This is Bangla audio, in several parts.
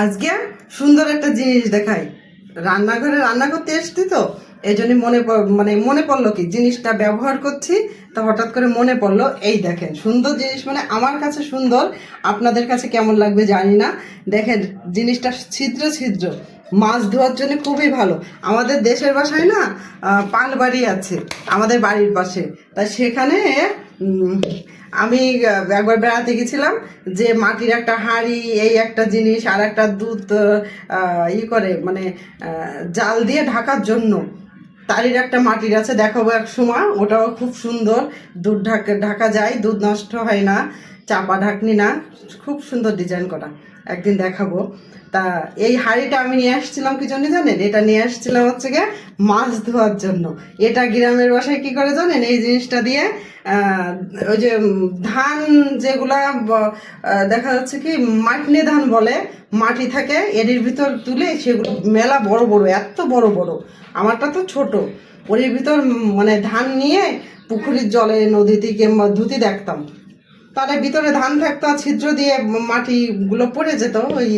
আজকে সুন্দর একটা জিনিস দেখাই। রান্নাঘরে রান্না করতে এসছি তো, এই জন্য মনে মানে মনে পড়ল কি, জিনিসটা ব্যবহার করছি, তা হঠাৎ করে মনে পড়ল, এই দেখেন, সুন্দর জিনিস মানে আমার কাছে সুন্দর, আপনাদের কাছে কেমন লাগবে জানি না। দেখেন, জিনিসটা ছিদ্র ছিদ্র, মাছ ধোয়ার জন্য খুবই ভালো। আমাদের দেশের বাসায় না পাল বাড়ি আছে, আমাদের বাড়ির পাশে, তা সেখানে আমি একবার বেড়াতে গেছিলাম যে মাটির একটা হাঁড়ি, এই একটা জিনিস, আর একটা দুধ ই করে মানে জাল দিয়ে ঢাকার জন্য। তারির একটা মাটির আছে, দেখাবো এক সময়, ওটাও খুব সুন্দর। দুধ ঢাকা ঢাকা যায়, দুধ নষ্ট হয় না, চাপা ঢাকনি না, খুব সুন্দর ডিজাইন করা। একদিন দেখাবো। তা এই হাঁড়িটা আমি নিয়ে আসছিলাম কি জন্য জানেন? এটা নিয়ে আসছিলাম হচ্ছে গিয়ে মাছ ধোয়ার জন্য। এটা গ্রামের বাসায় কি করে জানেন? এই জিনিসটা দিয়ে ওই যে ধান যেগুলা দেখা যাচ্ছে কি মাটনে ধান বলে, মাটি থাকে এর ভিতর তুলে সেগুলো, মেলা বড় বড়, এত বড় বড়। আমারটা তো ছোট। ওর ভিতর মানে ধান নিয়ে পুকুরের জলে, নদীতে কিংবা ধুতি দেখতাম। তার ভিতরে ধান থাকতো ছিদ্র দিয়ে মাটিগুলো পড়ে যেত ওই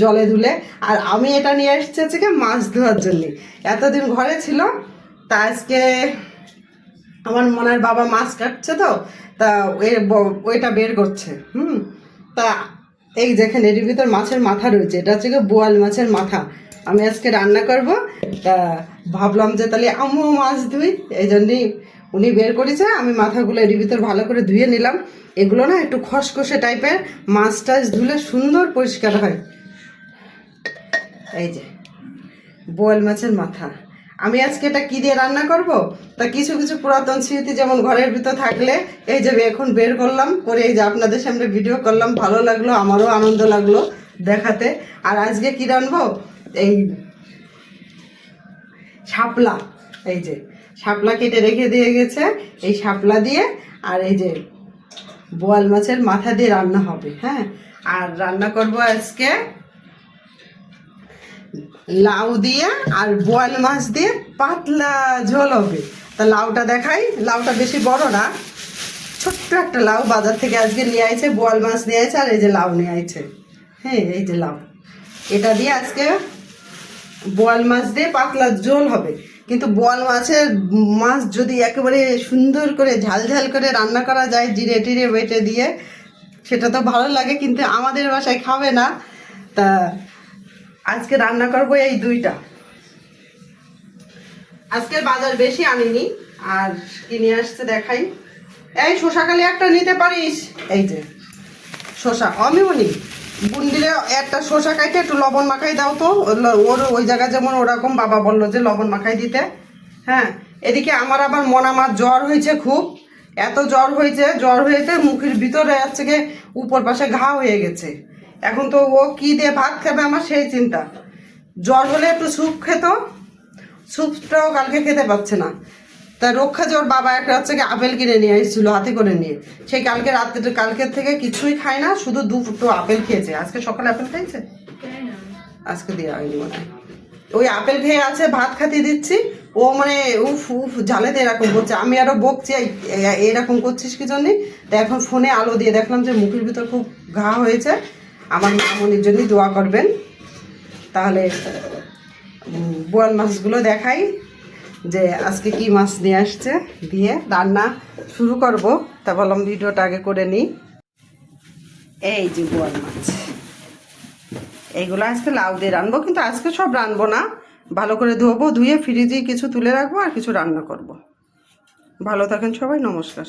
জলে ধুলে। আর আমি এটা নিয়ে এসেছি হচ্ছে কি মাছ ধোয়ার জন্যে। এতদিন ঘরে ছিল, তা আজকে আমার মনের বাবা মাছ কাটছে তো, তা ওইটা বের করছে, হুম। তা এই যেখানে এর ভিতর মাছের মাথা রয়েছে, এটা হচ্ছে বোয়াল মাছের মাথা। আমি আজকে রান্না করব, তা ভাবলাম যে তাহলে আমিও মাছ ধুই, এই জন্যই উনি বের করেছে, আমি মাথাগুলো এর ভিতর ভালো করে ধুয়ে নিলাম। এগুলো না একটু খসখসে টাইপের, মাছ টাছ ধুলে সুন্দর পরিষ্কার হয়। এই যে, বোয়াল মাছের মাথা। আমি আজকে এটা কি দিয়ে রান্না করব? তা কিছু কিছু পুরাতন স্মৃতি যেমন ঘরের ভিতর থাকলে, এই যে এখন বের করলাম, করে এই যে আপনাদের সামনে ভিডিও করলাম, ভালো লাগল, আমারও আনন্দ লাগল দেখাতে। আর আজকে কি রানবো এই শাপলা, এই যে। শাপলা কেটে রেখে দিয়ে গেছে। এই শাপলা দিয়ে আর এই যে বোয়াল মাছের মাথা দিয়ে রান্না হবে হ্যাঁ? আর রান্না করব আজকে লাউ দিয়ে আর বোয়াল মাছ দিয়ে পাতলা ঝোল হবে। তা লাউটা দেখাই, লাউটা বেশি বড় না, ছোট্ট একটা লাউ বাজার থেকে আজকে নিয়ে আইছে, বোয়াল মাছ নিয়ে আইছে আর এই যে লাউ নিয়ে আইছে। হ্যাঁ এই যে লাউ। এটা দিয়ে আজকে বোয়াল মাছ দিয়ে পাতলা ঝোল হবে। কিন্তু বোয়াল মাছের মাছ যদি একেবারে সুন্দর করে ঝাল ঝাল করে রান্না করা যায় জিরে টিরে বেটে দিয়ে, সেটা তো ভালো লাগে, কিন্তু আমাদের বাসায় খাবে না। তা আজকে রান্না করব এই দুইটা। আজকে বাজার বেশি আনিনি, আর কিনে আসছে দেখাই। এই শশাকালি একটা নিতে পারিস? এই যে, শশা অমিমনি বুন্দিলে একটা শশা কাইটে, একটু লবণ মাখাই দাও তো। ওর- ওর ওই জায়গায় যেমন ওরকম বাবা বলল যে লবণ মাখাই দিতে। হ্যাঁ এদিকে আমার আবার মন আমার জ্বর হয়েছে খুব। এত জ্বর হয়েছে জ্বর হয়েছে, মুখের ভিতরে হচ্ছে গিয়ে উপর পাশে ঘা হয়ে গেছে। এখন তো ও কি দিয়ে ভাত খাবে আমার সেই চিন্তা। জ্বর হলে একটু স্যুপ খেত। স্যুপটাও কালকে খেতে পাচ্ছে না। তা রক্ষা যে ওর বাবা একটা হচ্ছে কি আপেল কিনে নিয়ে এসেছিল, হাতে করে নিয়ে। সেই কালকে রাত্রে, কালকের থেকে কিছুই খায় না, শুধু দুটো আপেল খেয়েছে। আজকে সকালে আপেল খাইছে? আজকে দেওয়া হয়নি মনে ওই আপেল খেয়ে আছে, ভাত খাতে দিচ্ছি। ও মানে উফ উফ জ্বালেতে এরকম করছে। আমি আরও বকছি এরকম করছিস কি জন্যে? তা এখন ফোনে আলো দিয়ে দেখলাম যে মুখের ভিতর খুব ঘা হয়েছে। আমার মা মামনির জন্যই দোয়া করবেন। তাহলে বোয়াল মাছগুলো দেখাই। যে আজকে কি মাছ নিয়ে আসছে দিয়ে রান্না শুরু করব। তা বললাম ভিডিওটা আগে করে নিই। এই যে বোয়াল মাছ। এইগুলো আজকে লাউ দিয়ে রানবো, কিন্তু আজকে সব রানবো না। ভালো করে ধোবো, ধুয়ে ফ্রিজে কিছু তুলে রাখব আর কিছু রান্না করব। ভালো থাকেন সবাই, নমস্কার।